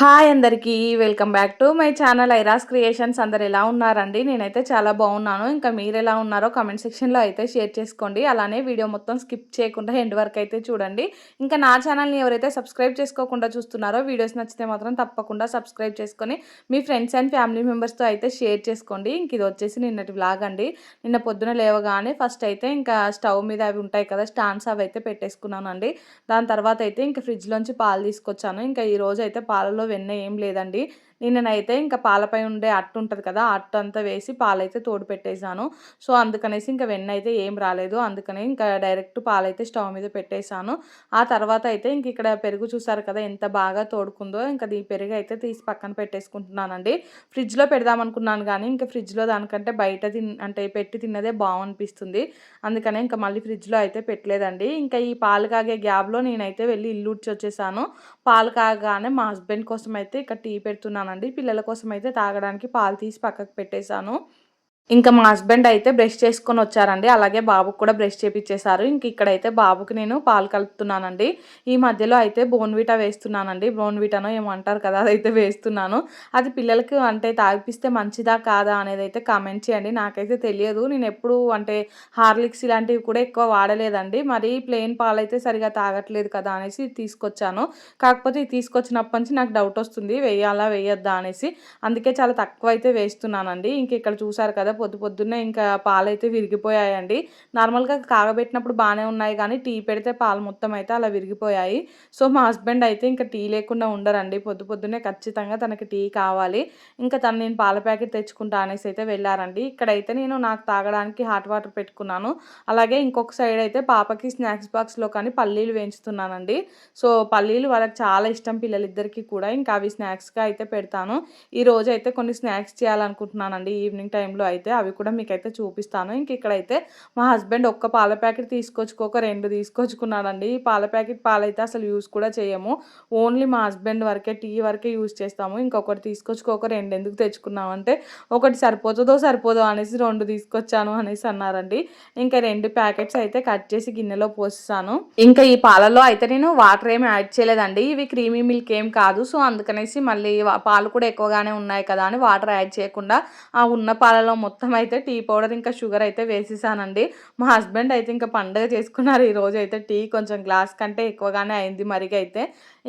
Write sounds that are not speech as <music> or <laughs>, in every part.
Hi అందరికీ welcome back to my channel Airas Creations. అందరు ఎలా ఉన్నారండి? నేనైతే చాలా బాగున్నాను. ఇంకా మీరు ఎలా ఉన్నారో కమెంట్ సెక్షన్లో అయితే షేర్ చేసుకోండి. అలానే వీడియో మొత్తం స్కిప్ చేయకుండా ఎండ్ వరకు అయితే చూడండి. ఇంకా నా ఛానల్ని ఎవరైతే సబ్స్క్రైబ్ చేసుకోకుండా చూస్తున్నారో వీడియోస్ నచ్చితే మాత్రం తప్పకుండా సబ్స్క్రైబ్ చేసుకొని మీ ఫ్రెండ్స్ అండ్ ఫ్యామిలీ మెంబర్స్తో అయితే షేర్ చేసుకోండి. ఇంక ఇది వచ్చేసి నిన్నటి వ్లాగ్ అండి. నిన్న పొద్దున లేవగానే ఫస్ట్ అయితే ఇంకా స్టవ్ మీద అవి ఉంటాయి కదా స్టాండ్స్ అవి అయితే పెట్టేసుకున్నానండి. దాని తర్వాత అయితే ఇంకా ఫ్రిడ్జ్లోంచి పాలు తీసుకొచ్చాను. ఇంకా ఈ రోజు అయితే పాలలో వెన్న ఏం లేదండి. నిన్ననైతే ఇంకా పాలపై ఉండే అట్టు ఉంటుంది కదా అట్టు అంతా వేసి పాలైతే తోడు పెట్టేశాను. సో అందుకనేసి ఇంకా వెన్న అయితే ఏం రాలేదు. అందుకని ఇంకా డైరెక్ట్ పాలైతే స్టవ్ మీద పెట్టేశాను. ఆ తర్వాత అయితే ఇంక ఇక్కడ పెరుగు చూసారు కదా ఎంత బాగా తోడుకుందో ఇంకా ఈ పెరుగు అయితే తీసి పక్కన పెట్టేసుకుంటున్నానండి. ఫ్రిడ్జ్లో పెడదాం అనుకున్నాను కానీ ఇంకా ఫ్రిడ్జ్లో దానికంటే బయట తిన్ అంటే పెట్టి తిన్నదే బాగనిపిస్తుంది. అందుకనే ఇంకా మళ్ళీ ఫ్రిడ్జ్లో అయితే పెట్టలేదండి. ఇంకా ఈ పాలు కాగే గ్యాబ్లో నేనైతే వెళ్ళి ఇల్లు వచ్చేసాను పాలు కాగానే మా హస్బెండ్ కోసం అయితే ఇక్కడ టీ పెడుతున్నాను పెడుతున్నానండి పిల్లల కోసం అయితే తాగడానికి పాలు తీసి పక్కకు పెట్టేశాను. ఇంకా మా హస్బెండ్ అయితే బ్రష్ చేసుకొని వచ్చారండి. అలాగే బాబుకు కూడా బ్రష్ చేపించేశారు ఇంక ఇక్కడైతే బాబుకి నేను పాలు కలుపుతున్నానండి. ఈ మధ్యలో అయితే బోన్విటా వేస్తున్నానండి. బోన్విటానో ఏమంటారు కదా అదైతే వేస్తున్నాను. అది పిల్లలకి అంటే తాగిపిస్తే మంచిదా కాదా అనేది అయితే కామెంట్ చేయండి. నాకైతే తెలియదు. నేను ఎప్పుడు అంటే హార్లిక్స్ ఇలాంటివి కూడా ఎక్కువ వాడలేదండి. మరి ప్లెయిన్ పాలు అయితే సరిగా తాగట్లేదు కదా అనేసి తీసుకొచ్చాను. కాకపోతే ఇది తీసుకొచ్చినప్పటి నుంచి నాకు డౌట్ వస్తుంది. వేయాలా వేయొద్దా అనేసి. అందుకే చాలా తక్కువ అయితే వేస్తున్నానండి. ఇంక ఇక్కడ చూసారు కదా పొద్దు పొద్దున్నే ఇంకా పాలైతే విరిగిపోయాయండి. నార్మల్గా కాగబెట్టినప్పుడు బాగానే ఉన్నాయి కానీ టీ పెడితే పాలు మొత్తం అయితే అలా విరిగిపోయాయి. సో మా హస్బెండ్ అయితే ఇంకా టీ లేకుండా ఉండరండి. పొద్దు పొద్దున్నే ఖచ్చితంగా తనకి టీ కావాలి. ఇంకా తను నేను పాల ప్యాకెట్ తెచ్చుకుంటా అనేసి అయితే వెళ్ళారండి. ఇక్కడైతే నేను నాకు తాగడానికి హాట్ వాటర్ పెట్టుకున్నాను. అలాగే ఇంకొక సైడ్ అయితే పాపకి స్నాక్స్ బాక్స్లో కానీ పల్లీలు వేయించుతున్నానండి. సో పల్లీలు వాళ్ళకి చాలా ఇష్టం పిల్లలిద్దరికీ కూడా. ఇంకా అవి స్నాక్స్గా అయితే పెడతాను. ఈ రోజు అయితే కొన్ని స్నాక్స్ చేయాలనుకుంటున్నానండి ఈవినింగ్ టైంలో అయితే. అయితే అవి కూడా మీకైతే చూపిస్తాను. ఇంక ఇక్కడైతే మా హస్బెండ్ ఒక్క పాల ప్యాకెట్ తీసుకొచ్చుకోక రెండు తీసుకొచ్చుకున్నాడండి. ఈ పాల ప్యాకెట్ పాలైతే అసలు యూస్ కూడా చేయము. ఓన్లీ మా హస్బెండ్ వరకే టీ వరకే యూస్ చేస్తాము. ఇంకొకటి తీసుకొచ్చుకోక రెండు ఎందుకు తెచ్చుకున్నాం అంటే ఒకటి సరిపోతుందో సరిపోదో అనేసి రెండు తీసుకొచ్చాను అనేసి అన్నారండి. ఇంకా రెండు ప్యాకెట్స్ అయితే కట్ చేసి గిన్నెలో పోస్తాను. ఇంకా ఈ పాలలో అయితే నేను వాటర్ ఏమి యాడ్ చేయలేదండి. ఇవి క్రీమీ మిల్క్ ఏం కాదు. సో అందుకనేసి మళ్ళీ పాలు కూడా ఎక్కువగానే ఉన్నాయి కదా అని వాటర్ యాడ్ చేయకుండా ఆ ఉన్న పాలలో మొత్తం అయితే టీ పౌడర్ ఇంకా షుగర్ అయితే వేసేసానండి. మా హస్బెండ్ అయితే ఇంకా పండగ చేసుకున్నారు. ఈరోజు అయితే టీ కొంచెం గ్లాస్ కంటే ఎక్కువగానే అయింది మరిగైతే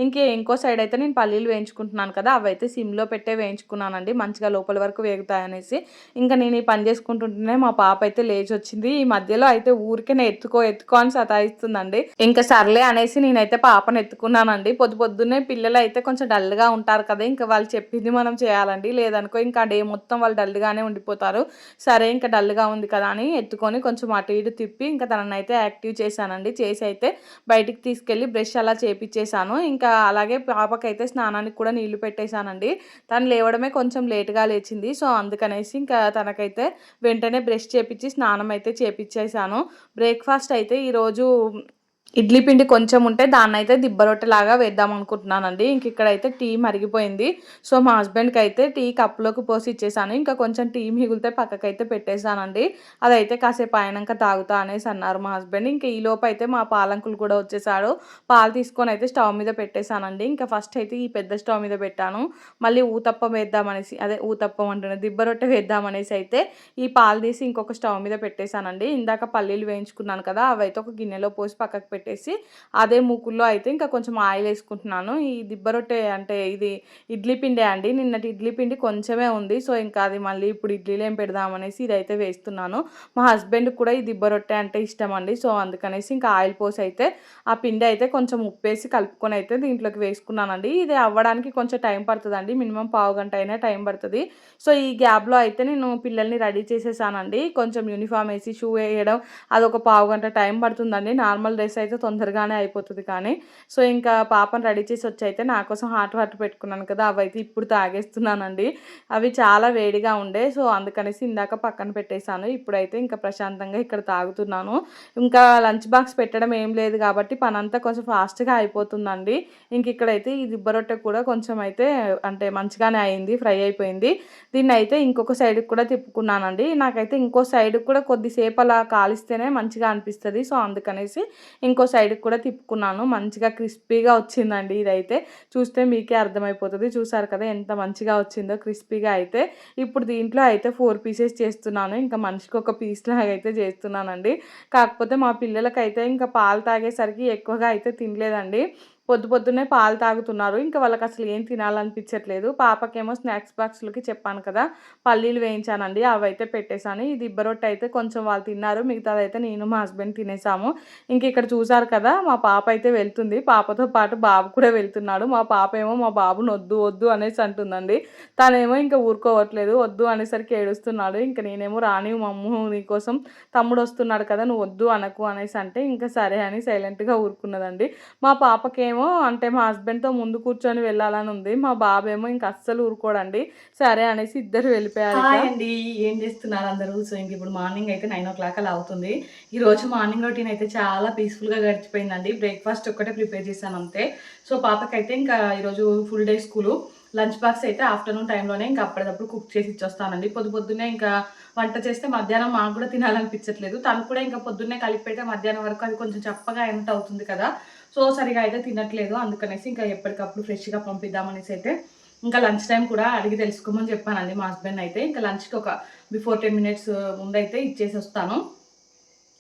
ఇంకే ఇంకో సైడ్ అయితే నేను పల్లీలు వేయించుకుంటున్నాను కదా అవి అయితే సిమ్లో పెట్టే వేయించుకున్నానండి. మంచిగా లోపల వరకు వేగుతాయనేసి. ఇంకా నేను ఈ పని చేసుకుంటుంటేనే మా పాప అయితే లేచి వచ్చింది ఈ మధ్యలో అయితే ఊరికే ఎత్తుకో ఎత్తుకో అని సతాయిస్తుందండి. ఇంకా సర్లే అనేసి నేనైతే పాపను ఎత్తుకున్నానండి. పొద్దు పొద్దున్నే పిల్లలు అయితే కొంచెం డల్గా ఉంటారు కదా ఇంకా వాళ్ళు చెప్పింది మనం చేయాలండి. లేదనుకో ఇంకా డే మొత్తం వాళ్ళు డల్గానే ఉండిపోతారు. సరే ఇంకా డల్గా ఉంది కదా అని ఎత్తుకొని కొంచెం అటు ఇటు తిప్పి ఇంకా తనని అయితే యాక్టివ్ చేశానండి. చేసి అయితే బయటికి తీసుకెళ్ళి బ్రష్ అలా చేపించేశాను ఇంకా అలాగే పాపకైతే స్నానానికి కూడా నీళ్ళు పెట్టేశానండి. తను లేవడమే కొంచెం లేట్గా లేచింది. సో అందుకనేసి ఇంకా తనకైతే వెంటనే బ్రష్ చేపించి స్నానం అయితే చేపించేశాను బ్రేక్ఫాస్ట్ అయితే ఈరోజు ఇడ్లీ పిండి కొంచెం ఉంటే దాన్ని అయితే దిబ్బరొట్టెలాగా వేద్దాం అనుకుంటున్నానండి ఇంక ఇక్కడైతే టీ మరిగిపోయింది. సో మా హస్బెండ్కి అయితే టీ కప్లోకి పోసి ఇచ్చేసాను. ఇంకా కొంచెం టీ మిగిలితే పక్కకైతే పెట్టేశానండి. అదైతే కాసేపు అయినాక తాగుతా అనేసి అన్నారు మా హస్బెండ్. ఇంకా ఈ లోపు అయితే మా పాలంకులు కూడా వచ్చేసాడు పాలు తీసుకొని అయితే స్టవ్ మీద పెట్టేశానండి. ఇంకా ఫస్ట్ అయితే ఈ పెద్ద స్టవ్ మీద పెట్టాను. మళ్ళీ ఊతప్పం వేద్దామనేసి అదే ఊతప్పం అంటున్నాను దిబ్బ రొట్టె వేద్దామనేసి అయితే ఈ పాలు తీసి ఇంకొక స్టవ్ మీద పెట్టేశానండి. ఇందాక పల్లీలు వేయించుకున్నాను కదా అవైతే ఒక గిన్నెలో పోసి పక్కకు పెట్టేసి అదే మూకుల్లో అయితే ఇంకా కొంచెం ఆయిల్ వేసుకుంటున్నాను. ఈ దిబ్బ రొట్టె అంటే ఇది ఇడ్లీ పిండే అండి. నిన్నటి ఇడ్లీ పిండి కొంచెమే ఉంది. సో ఇంకా అది మళ్ళీ ఇప్పుడు ఇడ్లీలు ఏం పెడదామనేసి ఇదైతే వేస్తున్నాను. మా హస్బెండ్ కూడా ఈ దిబ్బ రొట్టె అంటే ఇష్టం అండి. సో అందుకనేసి ఇంకా ఆయిల్ పోసి అయితే ఆ పిండి అయితే కొంచెం ఉప్పేసి కలుపుకొని అయితే దీంట్లోకి వేసుకున్నానండి. ఇది అవ్వడానికి కొంచెం టైం పడుతుందండి. మినిమం పావు గంట అయినా టైం పడుతుంది. సో ఈ గ్యాప్లో అయితే నేను పిల్లల్ని రెడీ చేసేసానండి. కొంచెం యూనిఫామ్ వేసి షూ వేయడం అదొక పావు గంట టైం పడుతుందండి. నార్మల్ డ్రెస్ అయితే తొందరగానే అయిపోతుంది కానీ. సో ఇంకా పాపను రెడీ చేసి వచ్చి అయితే నా కోసం హాట్ వాటర్ పెట్టుకున్నాను కదా అవి అయితే ఇప్పుడు తాగేస్తున్నానండి. అవి చాలా వేడిగా ఉండే సో అందుకనేసి ఇందాక పక్కన పెట్టేశాను. ఇప్పుడైతే ఇంకా ప్రశాంతంగా ఇక్కడ తాగుతున్నాను. ఇంకా లంచ్ బాక్స్ పెట్టడం ఏం లేదు కాబట్టి పని అంతా కొంచెం ఫాస్ట్గా అయిపోతుందండి. ఇంక ఇక్కడైతే ఈ దిబ్బ రొట్టె కూడా కొంచెం అయితే అంటే మంచిగానే అయింది ఫ్రై అయిపోయింది. దీన్ని అయితే ఇంకొక సైడ్కి కూడా తిప్పుకున్నానండి. నాకైతే ఇంకో సైడ్కి కూడా కొద్దిసేపు అలా కాలిస్తేనే మంచిగా అనిపిస్తుంది. సో అందుకనేసి ఇంకో ఇంకో సైడ్కి కూడా తిప్పుకున్నాను. మంచిగా క్రిస్పీగా వచ్చిందండి ఇదైతే. చూస్తే మీకే అర్థమైపోతుంది. చూసారు కదా ఎంత మంచిగా వచ్చిందో క్రిస్పీగా అయితే. ఇప్పుడు దీంట్లో అయితే ఫోర్ పీసెస్ చేస్తున్నాను. ఇంకా మనిషికి ఒక పీస్ లాగా అయితే చేస్తున్నానండి. కాకపోతే మా పిల్లలకైతే ఇంకా పాలు తాగేసరికి ఎక్కువగా అయితే తినలేదండి. పొద్దు పొద్దున్నే పాలు తాగుతున్నారు. ఇంకా వాళ్ళకి అసలు ఏం తినాలనిపించట్లేదు. పాపకేమో స్నాక్స్ బాక్స్లకి చెప్పాను కదా పల్లీలు వేయించానండి అవి అయితే పెట్టేశాను. ఇది ఇబ్బరొట్టి అయితే కొంచెం వాళ్ళు తిన్నారు మిగతాదైతే నేను మా హస్బెండ్ తినేసాము. ఇంక ఇక్కడ చూసారు కదా మా పాప అయితే వెళ్తుంది. పాపతో పాటు బాబు కూడా వెళ్తున్నాడు. మా పాప ఏమో మా బాబుని వద్దు వద్దు అనేసి అంటుందండి. తనేమో ఇంకా ఊరుకోవట్లేదు వద్దు అనేసరికి ఏడుస్తున్నాడు. ఇంకా నేనేమో రాని మమ్ము నీకోసం తమ్ముడు వస్తున్నాడు కదా నువ్వు వద్దు అనకు అనేసి అంటే ఇంకా సరే అని సైలెంట్గా ఊరుకున్నదండి. మా నేనేమో అంటే మా హస్బెండ్తో ముందు కూర్చొని వెళ్ళాలని ఉంది. మా బాబేమో ఇంకా అస్సలు ఊరుకోడండి. సరే అనేసి ఇద్దరు వెళ్ళిపోయారు అండి. ఏం చేస్తున్నారు అందరూ? సో ఇంక ఇప్పుడు మార్నింగ్ అయితే నైన్ ఓ క్లాక్ అలా అవుతుంది. ఈ రోజు మార్నింగ్ రొటీన్ అయితే చాలా పీస్ఫుల్గా గడిచిపోయిందండి. బ్రేక్ఫాస్ట్ ఒక్కటే ప్రిపేర్ చేశాను అంతే. సో పాపకైతే ఇంకా ఈరోజు full day school. Lunch box అయితే ఆఫ్టర్నూన్ టైంలోనే ఇంకా అప్పటికప్పుడు కుక్ చేసి ఇచ్చొస్తానండి. పొద్దు పొద్దున్నే ఇంకా వంట చేస్తే మధ్యాహ్నం మాకు కూడా తినాలనిపించట్లేదు. తను కూడా ఇంకా పొద్దున్నే కలిపి పెడితే మధ్యాహ్నం వరకు అది కొంచెం చప్పగా ఎంత అవుతుంది కదా. సో సరిగా అయితే తినట్లేదు. అందుకనేసి ఇంకా ఎప్పటికప్పుడు ఫ్రెష్గా పంపిద్దామనేసి అయితే ఇంకా లంచ్ టైం కూడా అడిగి తెలుసుకోమని చెప్పానండి మా హస్బెండ్ అయితే. ఇంకా లంచ్కి ఒక బిఫోర్ టెన్ మినిట్స్ ముందైతే ఇచ్చేసి వస్తాను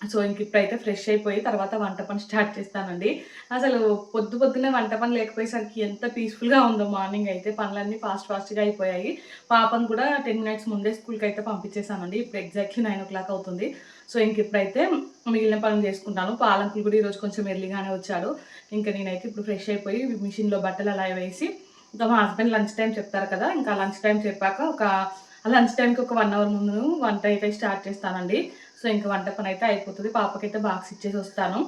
సో ఇంక ఇప్పుడైతే ఫ్రెష్ అయిపోయి తర్వాత వంట పని స్టార్ట్ చేస్తానండి. అసలు పొద్దు పొద్దున్నే వంట పని లేకపోయేసరికి ఎంత పీస్ఫుల్గా ఉందో మార్నింగ్ అయితే పనులన్నీ ఫాస్ట్ ఫాస్ట్గా అయిపోయాయి. పాపను కూడా టెన్ మినిట్స్ ముందే స్కూల్కి అయితే పంపించేసానండి. ఇప్పుడు ఎగ్జాక్ట్లీ నైన్ ఓ క్లాక్ అవుతుంది. సో ఇంక ఇప్పుడైతే మిగిలిన పనులు చేసుకుంటాను. పాలంకులు కూడా ఈరోజు కొంచెం ఎర్లీగానే వచ్చాడు ఇంకా నేనైతే ఇప్పుడు ఫ్రెష్ అయిపోయి మిషన్లో బట్టలు అలా వేసి ఇంకా మా హస్బెండ్ లంచ్ టైం చెప్తారు కదా ఇంకా లంచ్ టైం చెప్పాక ఒక లంచ్ టైంకి ఒక వన్ అవర్ ముందు వంట అయితే స్టార్ట్ చేస్తానండి. సో ఇంకా వంట పని అయితే అయిపోతుంది. పాపకైతే బాక్స్ ఇచ్చేసి వస్తాను.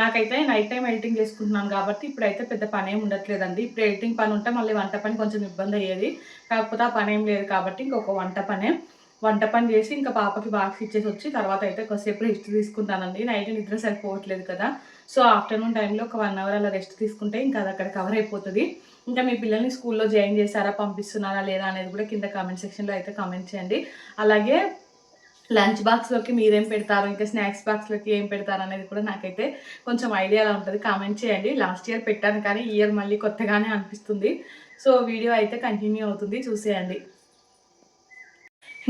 నాకైతే నైట్ టైం ఎడిటింగ్ చేసుకుంటున్నాను కాబట్టి ఇప్పుడైతే పెద్ద పని ఏమి ఉండట్లేదండి. ఇప్పుడు ఎడిటింగ్ పని ఉంటే మళ్ళీ వంట పని కొంచెం ఇబ్బంది అయ్యేది. కాకపోతే ఆ పని ఏం లేదు కాబట్టి ఇంకొక వంట పనే. వంట పని చేసి ఇంకా పాపకి బాక్స్ ఇచ్చేసి వచ్చి తర్వాత అయితే కొద్దిసేపు రెస్ట్ తీసుకుంటానండి. నైట్ నిద్ర సరిపోవట్లేదు కదా. సో ఆఫ్టర్నూన్ టైంలో ఒక వన్ అవర్ అలా రెస్ట్ తీసుకుంటే ఇంకా అది అక్కడ కవర్ అయిపోతుంది. ఇంకా మీ పిల్లల్ని స్కూల్లో జాయిన్ చేశారా పంపిస్తున్నారా లేదా అనేది కూడా కింద కామెంట్ సెక్షన్లో అయితే కామెంట్ చేయండి. అలాగే లంచ్ బాక్స్లోకి మీరేం పెడతారు? ఇంకా స్నాక్స్ బాక్స్లోకి ఏం పెడతారు? అనేది కూడా నాకైతే కొంచెం ఐడియా ఉంటుంది. కామెంట్ చేయండి. లాస్ట్ ఇయర్ పెట్టాను కానీ ఇయర్ మళ్ళీ కొత్తగానే అనిపిస్తుంది. సో వీడియో అయితే కంటిన్యూ అవుతుంది. చూసేయండి.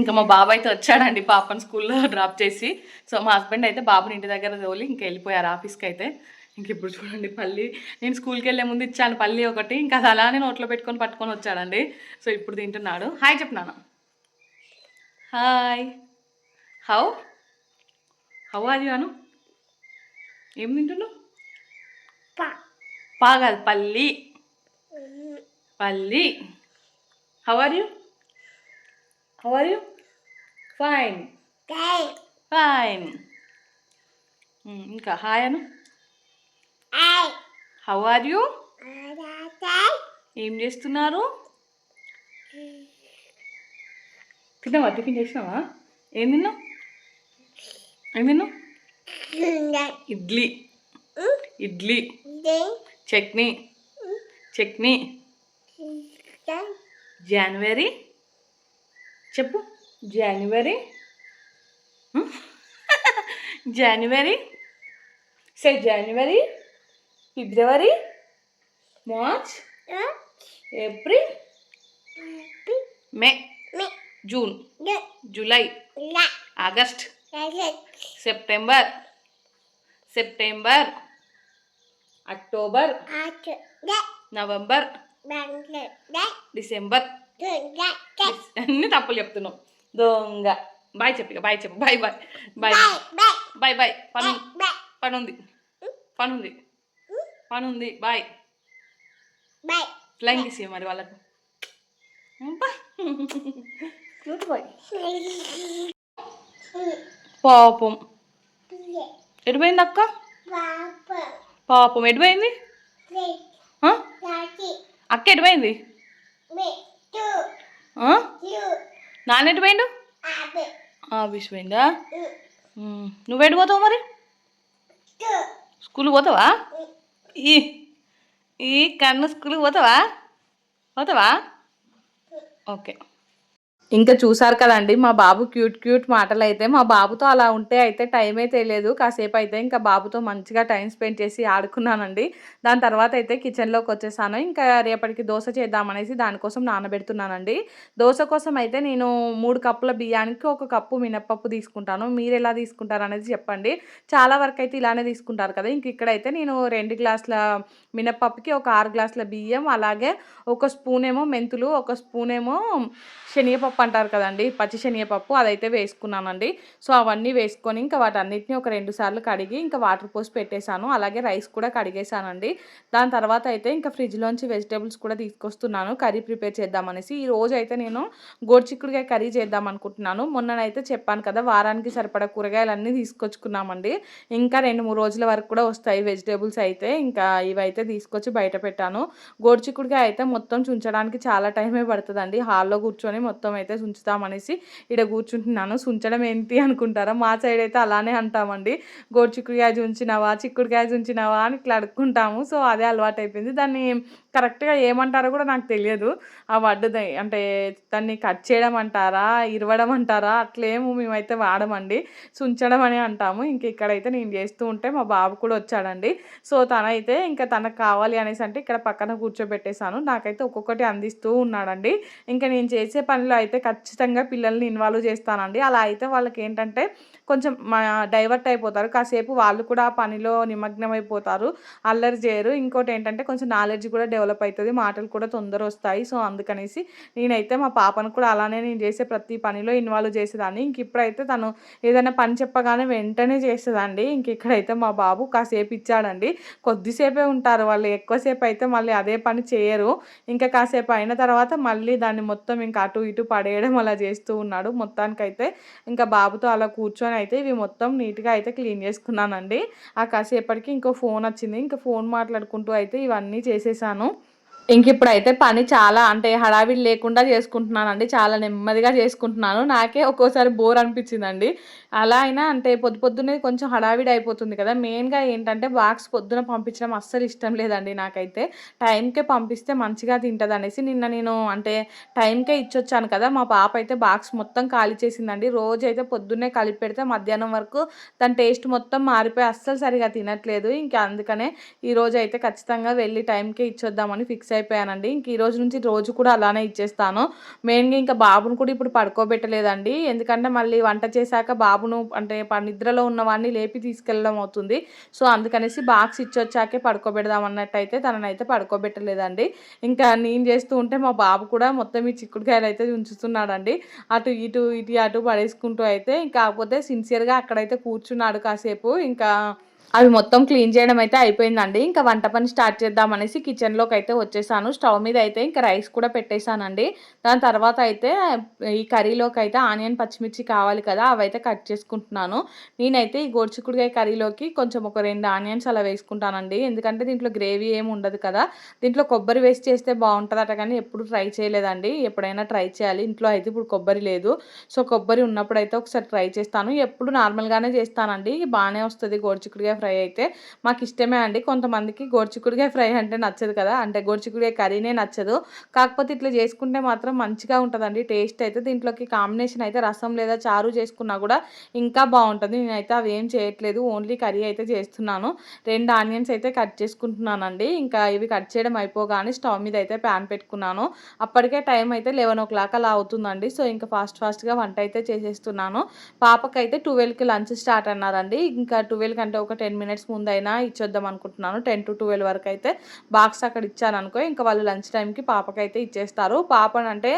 ఇంకా మా బాబు అయితే వచ్చాడండి పాపని స్కూల్లో డ్రాప్ చేసి. సో మా హస్బెండ్ అయితే బాబుని ఇంటి దగ్గర తోలి ఇంకా వెళ్ళిపోయారు ఆఫీస్కి అయితే. ఇంక ఇప్పుడు చూడండి పల్లి నేను స్కూల్కి వెళ్ళే ముందు ఇచ్చాను పల్లి ఒకటి. ఇంకా అది అలానే నోట్లో పెట్టుకొని పట్టుకొని వచ్చాడండి. సో ఇప్పుడు తింటున్నాడు. హాయ్ చెప్పినాను హాయ్. హౌ హౌ అది అను ఏం తింటున్నావు? పా. కాదు పల్లి. పల్లి. How are you how are you fine fine ఇంకా hi Anu how are you ఏం చేస్తున్నారు? తిన్నావా? టిఫిన్ చేసినావా? ఏం తిన్నావు? ఏం తిన్నావు? ఇడ్లీ. ఇడ్లీ. చట్నీ. చట్నీ. జనవరి. చెప్పు. January. <laughs> January. Say January. February. March. April. May. June. July. August. September September October November December అన్ని తప్పులు చెప్తున్నావు. దొంగ. బాయ్ చెప్పి బాయ్ చెప్పు. Bye bye bye bye bye పను పనుంది పనుంది పనుంది బాయ్ ఫ్లైంగ్ ఇసి మరి వాళ్ళకు. క్యూట్ బాయ్ <laughs> పాపం. ఎడిపోయింది అక్క? పాపం. ఎడిపోయింది? అక్క ఎడిపోయింది? నాన్న ఎడిపోయిండు ఆఫీస్ పోయిందా నువ్వు ఎటు పోతావు మరి? స్కూల్ పోతావా? ఈ ఈ కన్ను స్కూల్కి పోతావా? పోతావా? ఓకే. ఇంకా చూసారు కదండి మా బాబు క్యూట్ క్యూట్ మాటలు అయితే మా బాబుతో అలా ఉంటే అయితే టైమే తెలియదు. కాసేపు అయితే ఇంకా బాబుతో మంచిగా టైం స్పెండ్ చేసి ఆడుకున్నానండి. దాని తర్వాత అయితే కిచెన్లోకి వచ్చేసాను. ఇంకా రేపటికి దోశ చేద్దామనేసి దానికోసం నానబెడుతున్నానండి. దోశ కోసం అయితే నేను మూడు కప్పుల బియ్యానికి ఒక కప్పు మినప్పప్పు తీసుకుంటాను. మీరు ఎలా తీసుకుంటారు అనేది చెప్పండి. చాలా వరకు అయితే ఇలానే తీసుకుంటారు కదా ఇంక ఇక్కడైతే నేను రెండు గ్లాసుల మినప్పప్పుకి ఒక ఆరు గ్లాసుల బియ్యం అలాగే ఒక స్పూన్ ఏమో మెంతులు ఒక స్పూన్ ఏమో శనగపప్పు అంటారు కదండి పచ్చి శనగపప్పు అదైతే వేసుకున్నానండి. సో అవన్నీ వేసుకొని ఇంకా వాటన్నిటిని ఒక రెండు సార్లు కడిగి ఇంకా వాటర్ పోసి పెట్టేశాను. అలాగే రైస్ కూడా కడిగేశానండి. దాని తర్వాత అయితే ఇంకా ఫ్రిడ్జ్లోంచి వెజిటేబుల్స్ కూడా తీసుకొస్తున్నాను. కర్రీ ప్రిపేర్ చేద్దామనేసి. ఈ రోజు అయితే నేను గోడ్చిక్కుడుగా కర్రీ చేద్దాం అనుకుంటున్నాను. మొన్ననైతే చెప్పాను కదా వారానికి సరిపడా కూరగాయలన్నీ తీసుకొచ్చుకున్నామండి. ఇంకా రెండు మూడు రోజుల వరకు కూడా వస్తాయి వెజిటేబుల్స్ అయితే. ఇంకా ఇవైతే తీసుకొచ్చి బయట పెట్టాను. గోడ్చిక్కుడుగా అయితే మొత్తం చుంచడానికి చాలా టైమే పడుతుందండి. హాల్లో కూర్చొని మొత్తం అయితే ఉంచుతామనేసి ఇక్కడ కూర్చుంటున్నాను. ఉంచడం ఏంటి అనుకుంటారా? మా సైడ్ అయితే అలానే అంటామండి. గోడు చిక్కుడుకాయ ఉంచినావా చిక్కుడుకాయ ఉంచినావా అని ఇట్లా అడుక్కుంటాము. సో అదే అలవాటు అయిపోయింది దాన్ని కరెక్ట్గా ఏమంటారో కూడా నాకు తెలియదు. ఆ వడ్డు అంటే దాన్ని కట్ చేయడం అంటారా ఇరవడం అంటారా అట్లేమో మేమైతే వాడమండి. సుంచడం అని అంటాము. ఇంక ఇక్కడైతే నేను చేస్తూ ఉంటే మా బాబు కూడా వచ్చాడండి. సో తనైతే ఇంకా తనకు కావాలి అనేసి అంటే ఇక్కడ పక్కన కూర్చోబెట్టేశాను. నాకైతే ఒక్కొక్కటి అందిస్తూ ఉన్నాడండి. ఇంకా నేను చేసే పనిలో అయితే ఖచ్చితంగా పిల్లల్ని ఇన్వాల్వ్ చేస్తానండి. అలా అయితే వాళ్ళకి ఏంటంటే కొంచెం మా డైవర్ట్ అయిపోతారు. కాసేపు వాళ్ళు కూడా ఆ పనిలో నిమగ్నం అయిపోతారు అల్లరి చేయరు. ఇంకోటి ఏంటంటే కొంచెం నాలెడ్జ్ కూడా డెవలప్ అవుతుంది. మాటలు కూడా తొందర వస్తాయి. సో అందుకనేసి నేనైతే మా పాపను కూడా అలానే నేను చేసే ప్రతి పనిలో ఇన్వాల్వ్ చేసేదాన్ని. ఇంక ఇప్పుడైతే తను ఏదైనా పని చెప్పగానే వెంటనే చేసేదండి ఇంక ఇక్కడైతే మా బాబు కాసేపు ఇచ్చాడండి. కొద్దిసేపే ఉంటారు. వాళ్ళు ఎక్కువసేపు అయితే మళ్ళీ అదే పని చేయరు. ఇంకా కాసేపు అయిన తర్వాత మళ్ళీ దాన్ని మొత్తం ఇంకా అటు ఇటు పడేయడం అలా చేస్తూ ఉన్నాడు. మొత్తానికైతే ఇంకా బాబుతో అలా కూర్చొని అయితే ఇవి మొత్తం నీట్గా అయితే క్లీన్ చేసుకున్నానండి. ఆ కాసేపటికి ఇంకో ఫోన్ వచ్చింది. ఇంకా ఫోన్ మాట్లాడుకుంటూ అయితే ఇవన్నీ చేసేసాను. ఇంక ఇప్పుడైతే పని చాలా అంటే హడావిడి లేకుండా చేసుకుంటున్నానండి. చాలా నెమ్మదిగా చేసుకుంటున్నాను. నాకే ఒక్కోసారి బోర్ అనిపించిందండి. అలా అయినా అంటే పొద్దు పొద్దున్నే కొంచెం హడావిడి అయిపోతుంది కదా. మెయిన్గా ఏంటంటే బాక్స్ పొద్దున పంపించడం అస్సలు ఇష్టం లేదండి నాకైతే. టైంకే పంపిస్తే మంచిగా తింటుంది అనేసి నిన్న నేను అంటే టైంకే ఇచ్చొచ్చాను కదా. మా పాప అయితే బాక్స్ మొత్తం ఖాళీ చేసిందండి. రోజు అయితే పొద్దున్నే కలిపి పెడితే మధ్యాహ్నం వరకు దాని టేస్ట్ మొత్తం మారిపోయి అస్సలు సరిగా తినట్లేదు. ఇంకా అందుకనే ఈరోజు అయితే ఖచ్చితంగా వెళ్ళి టైంకే ఇచ్చొద్దామని ఫిక్స్ అయిపోయానండి. ఇంక ఈ రోజు నుంచి రోజు కూడా అలానే ఇచ్చేస్తాను. మెయిన్గా ఇంకా బాబును కూడా ఇప్పుడు పడుకోబెట్టలేదండి. ఎందుకంటే మళ్ళీ వంట చేశాక బాబు బాబును అంటే నిద్రలో ఉన్నవాడిని లేపి తీసుకెళ్ళడం అవుతుంది. సో అందుకనేసి బాక్స్ ఇచ్చొచ్చాకే పడుకోబెడదాం అన్నట్టయితే తననైతే పడుకోబెట్టలేదండి. ఇంకా నేను చేస్తూ ఉంటే మా బాబు కూడా మొత్తం ఈ చిక్కుడుకాయలు అయితే ఉంచుతున్నాడండి అటు ఇటు ఇటు అటు పడేసుకుంటూ అయితే కాకపోతే సిన్సియర్గా అక్కడైతే కూర్చున్నాడు కాసేపు. ఇంకా అవి మొత్తం క్లీన్ చేయడం అయితే అయిపోయిందండి. ఇంకా వంట పని స్టార్ట్ చేద్దామనేసి కిచెన్లోకి అయితే వచ్చేసాను. స్టవ్ మీద అయితే ఇంకా రైస్ కూడా పెట్టేశానండి. దాని తర్వాత అయితే ఈ కర్రీలోకి అయితే ఆనియన్ పచ్చిమిర్చి కావాలి కదా అవైతే కట్ చేసుకుంటున్నాను. నేనైతే ఈ గోడ్చిక్కుడుకాయ కర్రీలోకి కొంచెం ఒక రెండు ఆనియన్స్ అలా వేసుకుంటానండి. ఎందుకంటే దీంట్లో గ్రేవీ ఏమి ఉండదు కదా. దీంట్లో కొబ్బరి వేసి చేస్తే బాగుంటుందట కానీ ఎప్పుడు ట్రై చేయలేదండి. ఎప్పుడైనా ట్రై చేయాలి. ఇంట్లో అయితే ఇప్పుడు కొబ్బరి లేదు. సో కొబ్బరి ఉన్నప్పుడు అయితే ఒకసారి ట్రై చేస్తాను. ఎప్పుడు నార్మల్గానే చేస్తానండి. బాగానే వస్తుంది గోడ్చిక్కుడుకాయ ఫ్రై అయితే మాకు ఇష్టమే అండి. కొంతమందికి గోరుచిక్కుడుకాయ ఫ్రై అంటే నచ్చదు కదా. అంటే గోరుచిక్కుడుకాయ కర్రీనే నచ్చదు. కాకపోతే ఇట్లా చేసుకుంటే మాత్రం మంచిగా ఉంటుందండి. టేస్ట్ అయితే దీంట్లోకి కాంబినేషన్ అయితే రసం లేదా చారు చేసుకున్నా కూడా ఇంకా బాగుంటుంది. నేనైతే అవి ఏం చేయట్లేదు. ఓన్లీ కర్రీ అయితే చేస్తున్నాను. రెండు ఆనియన్స్ అయితే కట్ చేసుకుంటున్నానండి. ఇంకా ఇవి కట్ చేయడం అయిపోగానే స్టవ్ మీద అయితే ప్యాన్ పెట్టుకున్నాను. అప్పటికే టైం అయితే లెవెన్ ఓ క్లాక్ అలా అవుతుందండి. సో ఇంకా ఫాస్ట్ ఫాస్ట్గా వంట అయితే చేసేస్తున్నాను. పాపకైతే ట్వెల్వ్కి లంచ్ స్టార్ట్ అన్నారండి. ఇంకా ట్వెల్వ్ కంటే ఒక టెన్ టెన్ మినిట్స్ ముందైనా ఇచ్చేద్దాం అనుకుంటున్నాను. టెన్ టు ట్వెల్వ్ వరకు అయితే బాక్స్ అక్కడ ఇచ్చాను అనుకో ఇంకా వాళ్ళు లంచ్ టైంకి పాపకైతే ఇచ్చేస్తారు. పాపను అంటే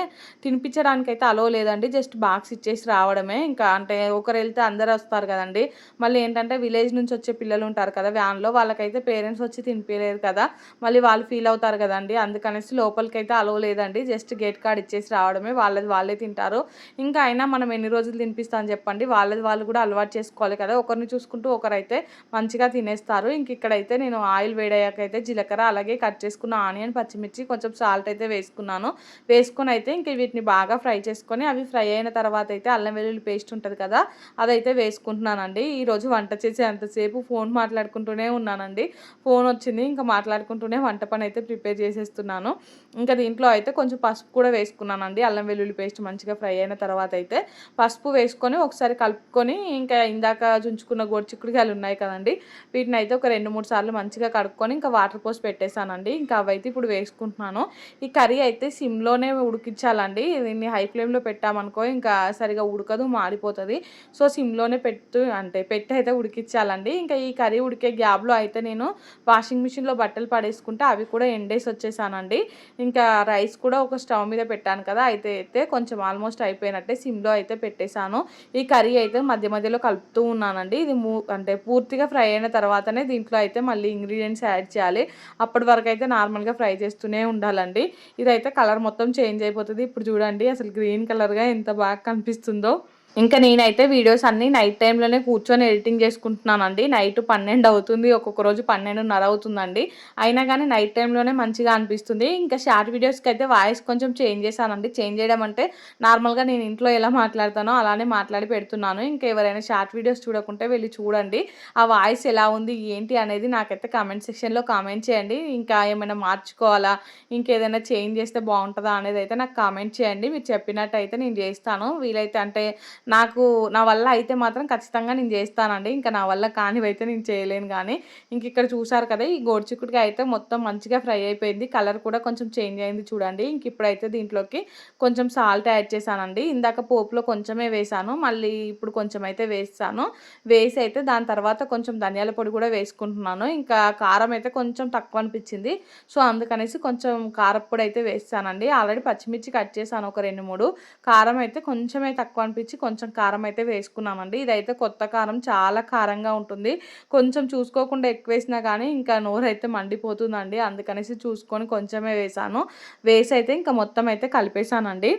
తినిపించడానికి అయితే అలో లేదండి. జస్ట్ బాక్స్ ఇచ్చేసి రావడమే. ఇంకా అంటే ఒకరు వెళ్తే అందరు వస్తారు కదండి. మళ్ళీ ఏంటంటే విలేజ్ నుంచి వచ్చే పిల్లలు ఉంటారు కదా వ్యాన్లో వాళ్ళకైతే పేరెంట్స్ వచ్చి తినిపించలేరు కదా. మళ్ళీ వాళ్ళు ఫీల్ అవుతారు కదండి. అందుకనేసి లోపలికి అయితే అలో లేదండి. జస్ట్ గేట్ కార్డ్ ఇచ్చేసి రావడమే. వాళ్ళది వాళ్ళే తింటారు. ఇంకా అయినా మనం ఎన్ని రోజులు తినిపిస్తామని చెప్పండి. వాళ్ళది వాళ్ళు కూడా అలవాటు చేసుకోవాలి కదా. ఒకరిని చూసుకుంటూ ఒకరైతే మంచిగా తినేస్తారు. ఇంక ఇక్కడైతే నేను ఆయిల్ వేడయ్యాక అయితే జీలకర్ర అలాగే కట్ చేసుకున్న ఆనియన్ పచ్చిమిర్చి కొంచెం సాల్ట్ అయితే వేసుకున్నాను. వేసుకొని అయితే ఇంక వీటిని బాగా ఫ్రై చేసుకొని అవి ఫ్రై అయిన తర్వాత అయితే అల్లం వెల్లుల్లి పేస్ట్ ఉంటుంది కదా అదైతే వేసుకుంటున్నానండి. ఈరోజు వంట చేసే అంతసేపు ఫోన్ మాట్లాడుకుంటూనే ఉన్నానండి. ఫోన్ వచ్చింది ఇంకా మాట్లాడుకుంటూనే వంట పని అయితే ప్రిపేర్ చేసేస్తున్నాను. ఇంకా దీంట్లో అయితే కొంచెం పసుపు కూడా వేసుకున్నానండి. అల్లం వెల్లుల్లి పేస్ట్ మంచిగా ఫ్రై అయిన తర్వాత అయితే పసుపు వేసుకొని ఒకసారి కలుపుకొని ఇంకా ఇందాక జుంచుకున్న గోడు చిక్కుడుకాయలు ఉన్నాయి కదండి వీటిని అయితే ఒక రెండు మూడు సార్లు మంచిగా కడుక్కొని ఇంకా వాటర్ పోసి పెట్టేశానండి. ఇంకా అవైతే ఇప్పుడు వేసుకుంటున్నాను. ఈ కర్రీ అయితే సిమ్లోనే ఉడికించాలండి. దీన్ని హై ఫ్లేమ్లో పెట్టామనుకో ఇంకా సరిగా ఉడకదు మాడిపోతుంది. సో సిమ్లోనే పెట్టు అంటే పెట్టి అయితే ఉడికించాలండి. ఇంకా ఈ కర్రీ ఉడికే గ్యాప్లో అయితే నేను వాషింగ్ మిషన్లో బట్టలు పడేసుకుంటే అవి కూడా ఎండేసి వచ్చేసానండి. ఇంకా రైస్ కూడా ఒక స్టవ్ మీద పెట్టాను కదా అయితే అయితే కొంచెం ఆల్మోస్ట్ అయిపోయినట్టే సిమ్లో అయితే పెట్టేశాను. ఈ కర్రీ అయితే మధ్య మధ్యలో కలుపుతూ ఉన్నానండి. ఇది మూ అంటే పూర్తిగా ఫ్రై అయిన తర్వాతనే దీంట్లో అయితే మళ్ళీ ఇంగ్రీడియంట్స్ యాడ్ చేయాలి. అప్పటి వరకు అయితే నార్మల్గా ఫ్రై చేస్తూనే ఉండాలండి. ఇదైతే కలర్ మొత్తం చేంజ్ అయిపోతుంది. ఇప్పుడు చూడండి అసలు గ్రీన్ కలర్గా ఎంత బాగా కనిపిస్తుందో. ఇంకా నేనైతే వీడియోస్ అన్నీ నైట్ టైంలోనే కూర్చొని ఎడిటింగ్ చేసుకుంటున్నానండి. నైట్ పన్నెండు అవుతుంది ఒక్కొక్క రోజు పన్నెండున్నర అవుతుందండి. అయినా కానీ నైట్ టైంలోనే మంచిగా అనిపిస్తుంది. ఇంకా షార్ట్ వీడియోస్కి అయితే వాయిస్ కొంచెం చేంజ్ చేశానండి. చేంజ్ చేయడం అంటే నార్మల్గా నేను ఇంట్లో ఎలా మాట్లాడతానో అలానే మాట్లాడి పెడుతున్నాను. ఇంకా ఎవరైనా షార్ట్ వీడియోస్ చూడకుంటే వెళ్ళి చూడండి. ఆ వాయిస్ ఎలా ఉంది ఏంటి అనేది నాకైతే కామెంట్ సెక్షన్లో కామెంట్ చేయండి. ఇంకా ఏమైనా మార్చుకోవాలా ఇంకేదైనా చేంజ్ చేస్తే బాగుంటుందా అనేది అయితే నాకు కామెంట్ చేయండి. మీరు చెప్పినట్టు అయితే నేను చేస్తాను. వీలైతే అంటే నాకు నా వల్ల అయితే మాత్రం ఖచ్చితంగా నేను చేస్తానండి. ఇంకా నా వల్ల కానివైతే నేను చేయలేను కానీ ఇంక ఇక్కడ చూసారు కదా ఈ గోడ్చిక్కుడికి అయితే మొత్తం మంచిగా ఫ్రై అయిపోయింది. కలర్ కూడా కొంచెం చేంజ్ అయింది చూడండి. ఇంక ఇప్పుడైతే దీంట్లోకి కొంచెం సాల్ట్ యాడ్ చేశానండి. ఇందాక పోపులో కొంచెమే వేసాను మళ్ళీ ఇప్పుడు కొంచెం అయితే వేస్తాను. వేసి అయితే దాని తర్వాత కొంచెం ధనియాల పొడి కూడా వేసుకుంటున్నాను. ఇంకా కారం అయితే కొంచెం తక్కువ అనిపించింది సో అందుకనేసి కొంచెం కారప్పొడి అయితే వేస్తానండి. ఆల్రెడీ పచ్చిమిర్చి కట్ చేశాను ఒక రెండు మూడు. కారం అయితే కొంచెమే తక్కువ అనిపించి కొంచెం కొంచెం కారం అయితే వేసుకున్నామండి. ఇదైతే కొత్త కారం చాలా కారంగా ఉంటుంది. కొంచెం చూసుకోకుండా ఎక్కువ వేసినా కానీ ఇంకా నోరు అయితే మండిపోతుందండి. అందుకనేసి చూసుకొని కొంచెమే వేసాను. వేసి అయితే ఇంకా మొత్తం అయితే కలిపేశానండి.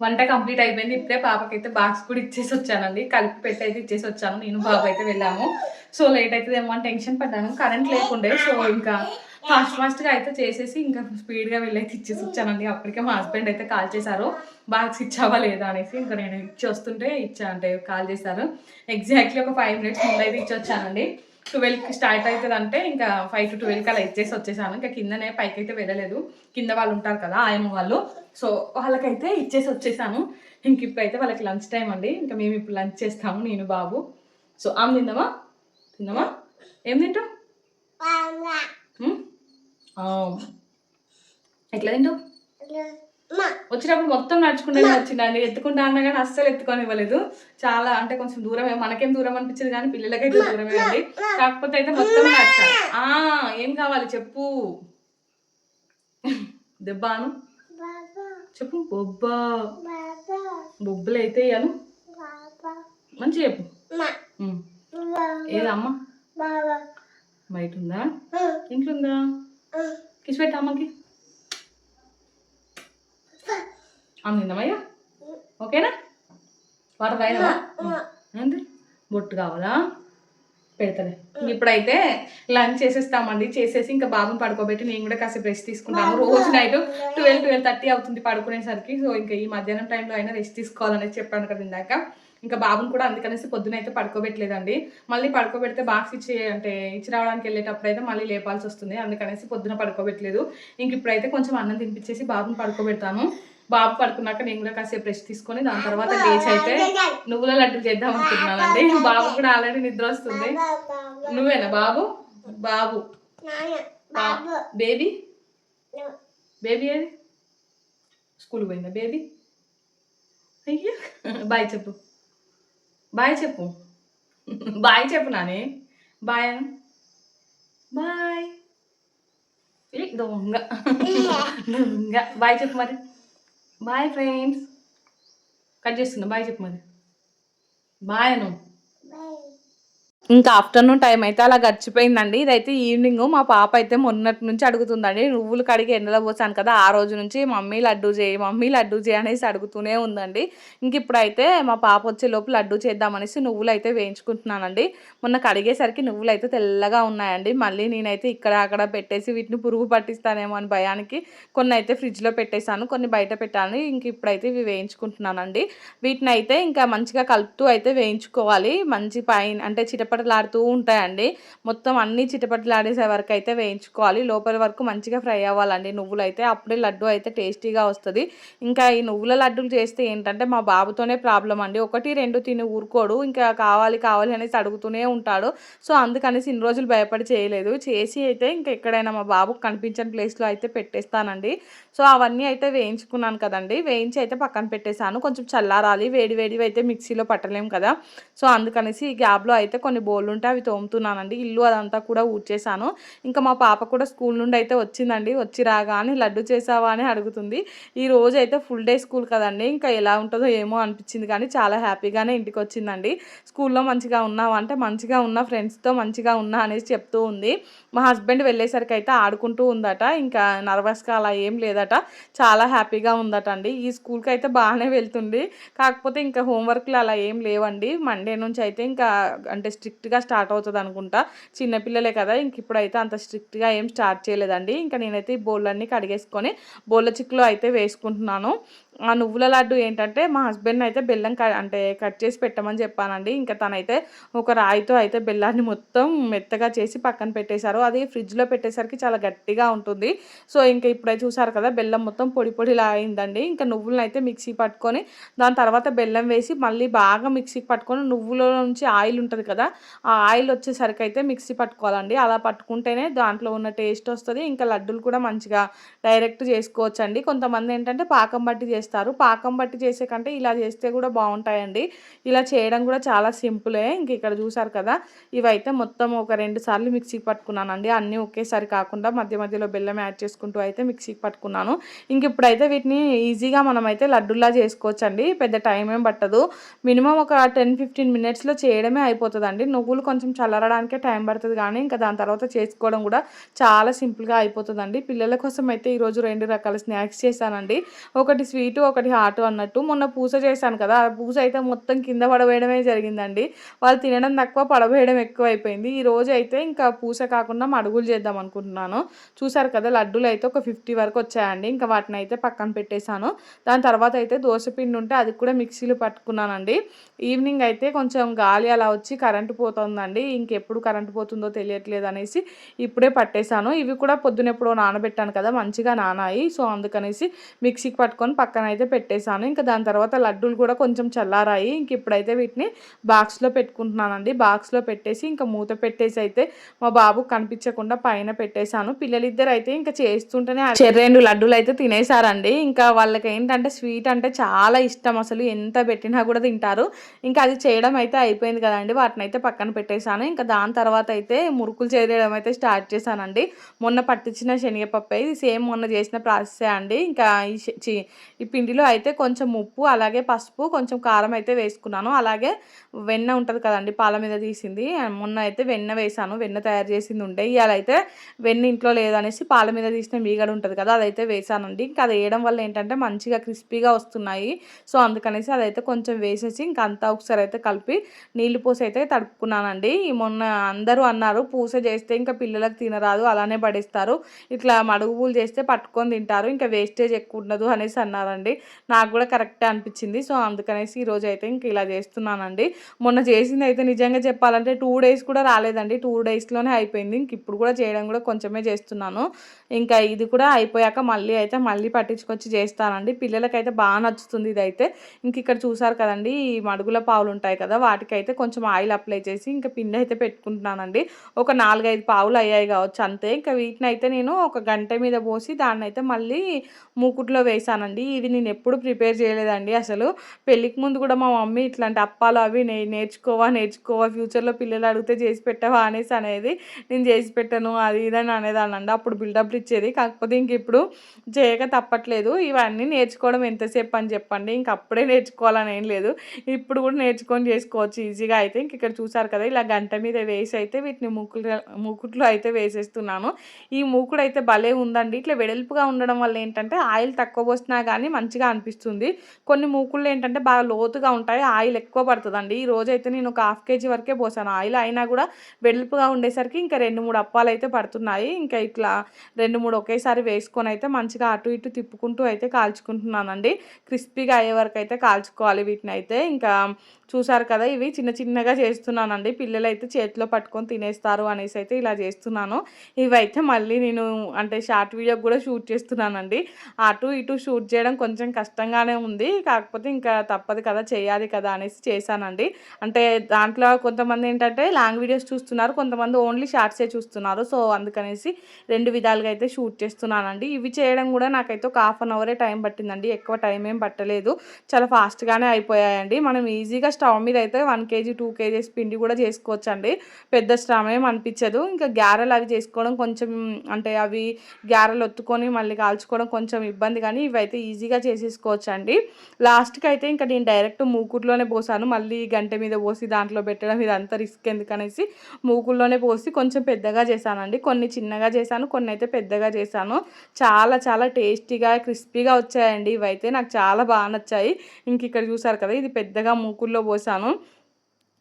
వంట కంప్లీట్ అయిపోయింది. ఇప్పుడే పాపకైతే బాక్స్ కూడా ఇచ్చేసి వచ్చానండి. కలిపి పెట్టి అయితే ఇచ్చేసి వచ్చాను. నేను బాబు అయితే వెళ్ళాము. సో లేట్ అవుతుందేమో అని టెన్షన్ పడ్డాను. కరెంట్ లేకుండే. సో ఇంకా ఫాస్ట్ ఫాస్ట్గా అయితే చేసేసి ఇంకా స్పీడ్గా వెళ్ళైతే ఇచ్చేసి వచ్చానండి. అప్పటికే మా హస్బెండ్ అయితే కాల్ చేశారు. బాక్స్ ఇచ్చావా లేదా అనేసి ఇంకా నేను ఇచ్చి వస్తుంటే ఇచ్చా అంటే కాల్ చేశారు. ఎగ్జాక్ట్లీ ఒక ఫైవ్ మినిట్స్ ముందు అయితే ఇచ్చి వచ్చానండి. ట్వెల్వ్కి స్టార్ట్ అవుతుంది అంటే ఇంకా ఫైవ్ టు ట్వెల్వ్కి అలా ఇచ్చేసి వచ్చేసాను. ఇంకా కిందనే పైకి అయితే వెళ్ళలేదు. కింద వాళ్ళు ఉంటారు కదా ఆయమ్మ వాళ్ళు. సో వాళ్ళకైతే ఇచ్చేసి వచ్చేసాను. ఇంక ఇప్పుడైతే వాళ్ళకి లంచ్ టైం అండి. ఇంకా మేము ఇప్పుడు లంచ్ చేస్తాము నేను బాబు. సో ఆమె తిందామా? తిందామా? ఏం తింటావు. ఎట్లా తింటావు? వచ్చినప్పుడు మొత్తం నడుచుకుంటూనే వచ్చిందండి ఎత్తుకుంటా అన్నా కానీ అస్సలు ఎత్తుకొని ఇవ్వలేదు. చాలా అంటే కొంచెం దూరమే మనకేం దూరం అనిపించింది కానీ పిల్లలకైతే దూరమే అండి. కాకపోతే అయితే మొత్తం ఆ ఏం కావాలి చెప్పు. దెబ్బాను. చెప్పు. బొబ్బా. బొబ్బలు అయితే ఇయ్యాను. మంచిగా చెప్పు. ఏదమ్మా? బయట ఉందా ఇంట్లో ఉందా కిసి పెట్టా అమ్మకి అందిందమ్మయ్యా ఓకేనా వాటర్ తాగినావా ఏంటి బొట్టు కావాలా పెడతానే ఇప్పుడైతే లంచ్ చేసేస్తామండి చేసేసి ఇంకా బాబుని పడుకోబెట్టి నేను కూడా కాసేపు రెస్ట్ తీసుకుంటాను రోజు నైట్ ట్వెల్వ్ ట్వెల్వ్ థర్టీ అవుతుంది పడుకునేసరికి. సో ఇంకా ఈ మధ్యాహ్నం టైంలో అయినా రెస్ట్ తీసుకోవాలని చెప్పాను కదా ఇందాక. ఇంకా బాబుని కూడా అందుకనేసి పొద్దున అయితే పడుకోబెట్టలేదండి. మళ్ళీ పడుకోబెడితే బాక్స్ ఇచ్చి అంటే ఇచ్చి రావడానికి వెళ్ళేటప్పుడు అయితే మళ్ళీ లేపాల్సి వస్తుంది. అందుకనేసి పొద్దున పడుకోబెట్టలేదు. ఇంక ఇప్పుడైతే కొంచెం అన్నం తినిపించేసి బాబుని పడుకోబెడతాను బాబు పడుకున్నాక నేను కూడా కాసేపు రెస్ట్ తీసుకొని దాని తర్వాత లేచి అయితే నువ్వుల లడ్డు చేద్దాం అనుకుంటున్నానండి. బాబు కూడా ఆల్రెడీ నిద్ర వస్తుంది. నువ్వేనా బాబు? బాబు. బేబీ. బేబీ? ఏది? స్కూల్ పోయిందా బేబీ? అయ్యో. బాయ్ చెప్పు. బాయ్ చెప్పు. బాయ్ చెప్పు నాని. Bye bye. దొంగ దొంగ బాయ్ చెప్పు మరి. Bye friends. కట్ చేస్తున్నా. బాయ్ చెప్పు మరి. బాయ్ నువ్వు ఇంకా ఆఫ్టర్నూన్ టైం అయితే అలా గడిచిపోయిందండి. ఇదైతే ఈవినింగ్. మా పాప అయితే మొన్నటి నుంచి అడుగుతుందండి నువ్వులు కడిగి ఎండలో పోసాను కదా ఆ రోజు నుంచి మమ్మీ లడ్డు చేయి మమ్మీ లడ్డు చేయి అనేసి అడుగుతూనే ఉందండి. ఇంక ఇప్పుడైతే మా పాప వచ్చే లోపు లడ్డు చేద్దామనేసి నువ్వులు అయితే వేయించుకుంటున్నానండి. మొన్న కడిగేసరికి నువ్వులు అయితే తెల్లగా ఉన్నాయండి. మళ్ళీ నేనైతే ఇక్కడ అక్కడ పెట్టేసి వీటిని పురుగు పట్టిస్తానేమో అని భయానికి కొన్ని అయితే ఫ్రిడ్జ్లో పెట్టేశాను కొన్ని బయట పెట్టాను ఇంక ఇప్పుడైతే ఇవి వేయించుకుంటున్నానండి. వీటిని అయితే ఇంకా మంచిగా కలుపుతూ అయితే వేయించుకోవాలి. మంచి పైన అంటే చిటపటలాడుతూ ఉంటాయండి. మొత్తం అన్నీ చిటపటలాడేసే వరకు అయితే వేయించుకోవాలి. లోపల వరకు మంచిగా ఫ్రై అవ్వాలండి. నువ్వులు అయితే అప్పుడే లడ్డు అయితే టేస్టీగా వస్తుంది. ఇంకా ఈ నువ్వుల లడ్డులు చేస్తే ఏంటంటే మా బాబుతోనే ప్రాబ్లం అండి. ఒకటి రెండు తిని ఊరుకోడు. ఇంకా కావాలి కావాలి అనేసి అడుగుతూనే ఉంటాడు. సో అందుకనేసి ఇన్ని రోజులు భయపడి చేయలేదు. చేసి అయితే ఇంకా ఎక్కడైనా మా బాబుకు కనిపించని ప్లేస్లో అయితే పెట్టేస్తానండి. సో అవన్నీ అయితే వేయించుకున్నాను కదండి. వేయించి అయితే పక్కన పెట్టేశాను. కొంచెం చల్లారాలి. వేడి వేడివి అయితే మిక్సీలో పట్టలేము కదా. సో అందుకనేసి ఈ గ్యాబ్లో అయితే కొన్ని బోళ్ళు ఉంటే అవి తోముతున్నానండి. ఇల్లు అదంతా కూడా ఊడ్చేసాను ఇంకా మా పాప కూడా స్కూల్ నుండి అయితే వచ్చిందండి. వచ్చి రాగానే లడ్డు చేసావా? అని అడుగుతుంది. ఈ రోజు అయితే ఫుల్ డే స్కూల్ కదండి. ఇంకా ఎలా ఉంటుందో ఏమో అనిపించింది కానీ చాలా హ్యాపీగానే ఇంటికి వచ్చిందండి. స్కూల్లో మంచిగా ఉన్నావా అంటే మంచిగా ఉన్న ఫ్రెండ్స్తో మంచిగా ఉన్నా అనేసి చెప్తూ ఉంది. మా హస్బెండ్ వెళ్ళేసరికి అయితే ఆడుకుంటూ ఉందట ఇంకా నర్వస్గా అలా ఏం లేదట. చాలా హ్యాపీగా ఉందట అండి ఈ స్కూల్కి అయితే బాగానే వెళ్తుంది. కాకపోతే ఇంకా హోంవర్క్లు అలా ఏం లేవండి. మండే నుంచి అయితే ఇంకా అంటే స్ట్రిక్ట్గా స్టార్ట్ అవుతుంది అనుకుంటా. చిన్నపిల్లలే కదా ఇంక ఇప్పుడైతే అంత స్ట్రిక్ట్గా ఏం స్టార్ట్ చేయలేదండి. ఇంకా నేనైతే ఈ బౌళ్ళన్నీ కడిగేసుకొని బోళ్ళ చిక్కులో అయితే వేసుకుంటున్నాను. ఆ నువ్వుల లడ్డు ఏంటంటే మా హస్బెండ్ అయితే బెల్లం అంటే కట్ చేసి పెట్టమని చెప్పానండి. ఇంకా తనైతే ఒక రాయితో అయితే బెల్లాన్ని మొత్తం మెత్తగా చేసి పక్కన పెట్టేశారు. అది ఫ్రిడ్జ్లో పెట్టేసరికి చాలా గట్టిగా ఉంటుంది. సో ఇంకా ఇప్పుడే చూసారు కదా బెల్లం మొత్తం పొడి పొడిలా అయిందండి. ఇంకా నువ్వులను అయితే మిక్సీ పట్టుకొని దాని తర్వాత బెల్లం వేసి మళ్ళీ బాగా మిక్సీకి పట్టుకొని నువ్వులో నుంచి ఆయిల్ ఉంటుంది కదా ఆ ఆయిల్ వచ్చేసరికి అయితే మిక్సీ పట్టుకోవాలండి. అలా పట్టుకుంటేనే దాంట్లో ఉన్న టేస్ట్ వస్తుంది. ఇంకా లడ్డూలు కూడా మంచిగా డైరెక్ట్ చేసుకోవచ్చండి. కొంతమంది ఏంటంటే పాకం బట్టి చేస్తారు. పాకం బట్టి చేసే కంటే ఇలా చేస్తే కూడా బాగుంటాయండి. ఇలా చేయడం కూడా చాలా సింపులే. ఇంక ఇక్కడ చూసారు కదా ఇవైతే మొత్తం ఒక రెండు సార్లు మిక్సీకి పట్టుకున్నానండి. అన్నీ ఒకేసారి కాకుండా మధ్య మధ్యలో బెల్లం యాడ్ చేసుకుంటూ అయితే మిక్సీకి పట్టుకున్నాను. ఇంక ఇప్పుడైతే వీటిని ఈజీగా మనమైతే అయితే లడ్డులా పెద్ద టైం ఏం పట్టదు. మినిమం ఒక టెన్ ఫిఫ్టీన్ మినిట్స్లో చేయడమే అయిపోతుందండి. నువ్వులు కొంచెం చల్లరడానికే టైం పడుతుంది కానీ ఇంకా దాని తర్వాత చేసుకోవడం కూడా చాలా సింపుల్గా అయిపోతుందండి. పిల్లల కోసం అయితే ఈరోజు రెండు రకాల స్నాక్స్ చేశానండి. ఒకటి స్వీట్ ఒకటి హాట్ అన్నట్టు మొన్న పూస చేశాను కదా ఆ పూస అయితే మొత్తం కింద పడవేయడమే జరిగిందండి. వాళ్ళు తినడం తక్కువ పడవేయడం ఎక్కువ అయిపోయింది ఈ రోజు అయితే ఇంకా పూస కాకుండా మడుగులు చేద్దాం అనుకుంటున్నాను. చూసారు కదా లడ్డూలు అయితే ఒక ఫిఫ్టీ వరకు వచ్చాయండి. ఇంకా వాటిని అయితే పక్కన పెట్టేశాను. దాని తర్వాత అయితే దోశపిండి ఉంటే అది కూడా మిక్సీలు పట్టుకున్నానండి. ఈవినింగ్ అయితే కొంచెం గాలి అలా వచ్చి కరెంటు పోతుందండి. ఇంకెప్పుడు కరెంటు పోతుందో తెలియట్లేదు అనేసి ఇప్పుడే పట్టేశాను. ఇవి కూడా పొద్దునెప్పుడో నానబెట్టాను కదా మంచిగా నానాయి. సో అందుకనేసి మిక్సీకి పట్టుకొని పక్కన అయితే పెట్టేశాను. ఇంకా దాని తర్వాత లడ్డూలు కూడా కొంచెం చల్లారాయి. ఇంక ఇప్పుడైతే వీటిని బాక్స్లో పెట్టుకుంటున్నానండి. బాక్స్లో పెట్టేసి ఇంకా మూత పెట్టేసి అయితే మా బాబు కనిపించకుండా పైన పెట్టేశాను. పిల్లలిద్దరు అయితే ఇంకా చేస్తుంటేనే చెర్రెండు లడ్డూలు అయితే తినేసారండి ఇంకా వాళ్ళకి ఏంటంటే స్వీట్ అంటే చాలా ఇష్టం అసలు. ఎంత పెట్టినా కూడా తింటారు. ఇంకా అది చేయడం అయితే అయిపోయింది కదండి. వాటిని అయితే పక్కన పెట్టేశాను. ఇంకా దాని తర్వాత అయితే మురుకులు చేయడం అయితే స్టార్ట్ చేశానండి. మొన్న పట్టించిన శనగపప్పు. ఇది సేమ్ మొన్న చేసిన ప్రాసెసే అండి. ఇంకా చి- ఈ పిండిలో అయితే కొంచెం ఉప్పు అలాగే పసుపు కొంచెం కారం అయితే వేసుకున్నాను. అలాగే వెన్న ఉంటుంది కదండి పాల మీద తీసింది. మొన్న అయితే వెన్న వేసాను వెన్న తయారు చేసింది ఉండే. ఇవాళ అయితే వెన్న ఇంట్లో లేదనేసి పాల మీద తీసిన మీగడ ఉంటుంది కదా అదైతే వేసానండి. ఇంకా అది వేయడం వల్ల ఏంటంటే మంచిగా క్రిస్పీగా వస్తున్నాయి. సో అందుకనేసి అదైతే కొంచెం వేసేసి ఇంకా అంతా ఒకసారి అయితే కలిపి నీళ్ళు పోసి అయితే తడుపుకున్నానండి. ఈ మొన్న అందరూ అన్నారు పూస చేస్తే ఇంకా పిల్లలకు తినరాదు అలానే పడేస్తారు. ఇట్లా మడుగు పూలు చేస్తే పట్టుకొని తింటారు ఇంకా వేస్టేజ్ ఎక్కువ ఉండదు అనేసి అన్నారండి. నాకు కూడా కరెక్టే అనిపించింది. సో అందుకనేసి ఈరోజు అయితే ఇంక ఇలా చేస్తున్నానండి. మొన్న చేసింది అయితే నిజంగా చెప్పాలంటే టూ డేస్ కూడా రాలేదండి. టూ డేస్లోనే అయిపోయింది. ఇంక ఇప్పుడు కూడా చేయడం కూడా కొంచెమే చేస్తున్నాను. ఇంకా ఇది కూడా అయిపోయాక మళ్ళీ అయితే మళ్ళీ పట్టించుకొచ్చి చేస్తానండి. పిల్లలకైతే బాగా నచ్చుతుంది ఇదైతే. ఇంక ఇక్కడ చూసారు కదండి ఈ మడుగుల పావులు ఉంటాయి కదా వాటికైతే కొంచెం ఆయిల్ అప్లై చేసి ఇంకా పిండి అయితే పెట్టుకుంటున్నానండి. ఒక నాలుగైదు పావులు అయ్యాయి కావచ్చు అంతే. ఇంకా వీటిని అయితే నేను ఒక గంట మీద పోసి దాన్ని అయితే మళ్ళీ మూకుట్లో వేసానండి. ఇది నేను ఎప్పుడు ప్రిపేర్ చేయలేదండి. అసలు పెళ్ళికి ముందు కూడా మా మమ్మీ ఇట్లాంటి అప్పాలు అవి నే నేర్చుకోవా నేర్చుకోవా ఫ్యూచర్లో పిల్లలు అడిగితే చేసి పెట్టవా అనేసి అనేది నేను చేసి పెట్టను. అది ఇదని అనేదానండి అప్పుడు బిల్డప్లు ఇచ్చేది. కాకపోతే ఇంక ఇప్పుడు చేయక తప్పట్లేదు. ఇవన్నీ నేర్చుకోవడం ఎంతసేపు అని చెప్పండి. ఇంక అప్పుడే నేర్చుకోవాలని ఏం లేదు. ఇప్పుడు కూడా నేర్చుకొని చేసుకోవచ్చు. ఈజీగా అయితే ఇంక ఇక్కడ చూసారు కదా ఇలా గంట మీద వేసి అయితే వీటిని మూకులు ముకుట్లు అయితే వేసేస్తున్నాను. ఈ మూకుడు అయితే భలే ఉందండి. ఇట్లా వెడల్పుగా ఉండడం వల్ల ఏంటంటే ఆయిల్ తక్కువ పోసినా కానీ మంచిగా అనిపిస్తుంది. కొన్ని మూకుళ్ళు ఏంటంటే బాగా లోతుగా ఉంటాయి. ఆయిల్ ఎక్కువ పడుతుందండి. ఈ రోజు అయితే నేను ఒక హాఫ్ కేజీ వరకే పోసాను. ఆయిల్ అయినా కూడా వెడల్పుగా ఉండేసరికి ఇంకా రెండు మూడు అప్పాలు అయితే పడుతున్నాయి. ఇంకా ఇట్లా రెండు మూడు ఒకేసారి వేసుకొని అయితే మంచిగా అటు ఇటు తిప్పుకుంటూ అయితే కాల్చుకుంటున్నానండి. క్రిస్పీగా అయ్యే వరకు అయితే కాల్చుకోవాలి వీటిని అయితే. ఇంకా చూసారు కదా ఇవి చిన్న చిన్నగా చేస్తున్నానండి. పిల్లలు అయితే చేతిలో పట్టుకొని తినేస్తారు అనేసి అయితే ఇలా చేస్తున్నాను. ఇవైతే మళ్ళీ నేను అంటే షార్ట్ వీడియో కూడా షూట్ చేస్తున్నానండి. అటు ఇటు షూట్ చేయడం కొంచెం కొంచెం కష్టంగానే ఉంది. కాకపోతే ఇంకా తప్పదు కదా చేయాలి కదా అనేసి చేశానండి. అంటే దాంట్లో కొంతమంది ఏంటంటే లాంగ్ వీడియోస్ చూస్తున్నారు కొంతమంది ఓన్లీ షార్ట్సే చూస్తున్నారు. సో అందుకనేసి రెండు విధాలుగా అయితే షూట్ చేస్తున్నానండి. ఇవి చేయడం కూడా నాకైతే ఒక హాఫ్ అన్ అవరే టైం పట్టిందండి. ఎక్కువ టైం ఏం పట్టలేదు. చాలా ఫాస్ట్గానే అయిపోయాయండి. మనం ఈజీగా స్టవ్ మీద అయితే వన్ కేజీ టూ కేజీస్ పిండి కూడా చేసుకోవచ్చండి. పెద్ద శ్రమ ఏం అనిపించదు. ఇంకా గ్యారెలు అవి చేసుకోవడం కొంచెం అంటే అవి గ్యారెలు ఒత్తుకొని మళ్ళీ కాల్చుకోవడం కొంచెం ఇబ్బంది. కానీ ఇవైతే ఈజీగా చేసేసుకోవచ్చు అండి లాస్ట్కి అయితే ఇంకా నేను డైరెక్ట్ మూకుడులోనే పోసాను. మళ్ళీ గంట మీద పోసి దాంట్లో పెట్టడం ఇదంతా రిస్క్ ఎందుకనేసి మూకుల్లోనే పోసి కొంచెం పెద్దగా చేశానండి. కొన్ని చిన్నగా చేశాను కొన్ని అయితే పెద్దగా చేశాను. చాలా చాలా టేస్టీగా క్రిస్పీగా వచ్చాయండి. ఇవైతే నాకు చాలా బాగా నచ్చాయి. ఇంక ఇక్కడ చూసారు కదా ఇది పెద్దగా మూకుల్లో పోసాను.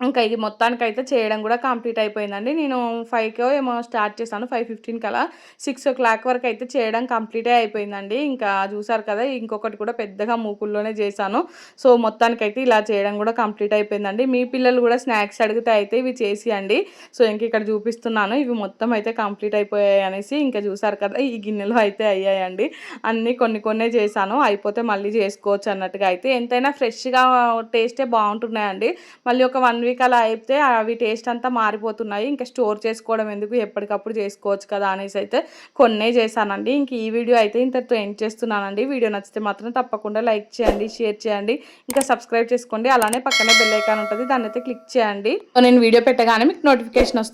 ఇంకా ఇది మొత్తానికి అయితే చేయడం కూడా కంప్లీట్ అయిపోయిందండి. నేను ఫైవ్కో ఏమో స్టార్ట్ చేశాను ఫైవ్ ఫిఫ్టీన్ కలా సిక్స్ ఓ క్లాక్ వరకు అయితే చేయడం కంప్లీటే అయిపోయిందండి. ఇంకా చూసారు కదా ఇంకొకటి కూడా పెద్దగా మూకుల్లోనే చేశాను. సో మొత్తానికి అయితే ఇలా చేయడం కూడా కంప్లీట్ అయిపోయిందండి. మీ పిల్లలు కూడా స్నాక్స్ అడిగితే అయితే ఇవి చేసియండి. సో ఇంక ఇక్కడ చూపిస్తున్నాను. ఇవి మొత్తం అయితే కంప్లీట్ అయిపోయాయి అనేసి ఇంకా చూసారు కదా ఈ గిన్నెలు అయితే అయ్యాయండి. అన్నీ కొన్ని కొన్నే చేశాను. అయిపోతే మళ్ళీ చేసుకోవచ్చు అన్నట్టుగా అయితే. ఎంతైనా ఫ్రెష్గా టేస్టే బాగుంటున్నాయండి. మళ్ళీ ఒక వన్ వీక్ అలా అయితే అవి టేస్ట్ అంతా మారిపోతున్నాయి. ఇంకా స్టోర్ చేసుకోవడం ఎందుకు? ఎప్పటికప్పుడు చేసుకోవచ్చు కదా అనేసి అయితే కొన్నే చేశానండి. ఇంక ఈ వీడియో అయితే ఇంతతో ఎండ్ చేస్తున్నానండి. వీడియో నచ్చితే మాత్రం తప్పకుండా లైక్ చేయండి షేర్ చేయండి. ఇంకా సబ్స్క్రైబ్ చేసుకోండి. అలానే పక్కనే బెల్ ఐకాన్ ఉంటుంది. దాన్ని అయితే క్లిక్ చేయండి. నేను వీడియో పెట్టగానే మీకు నోటిఫికేషన్ వస్తుంది.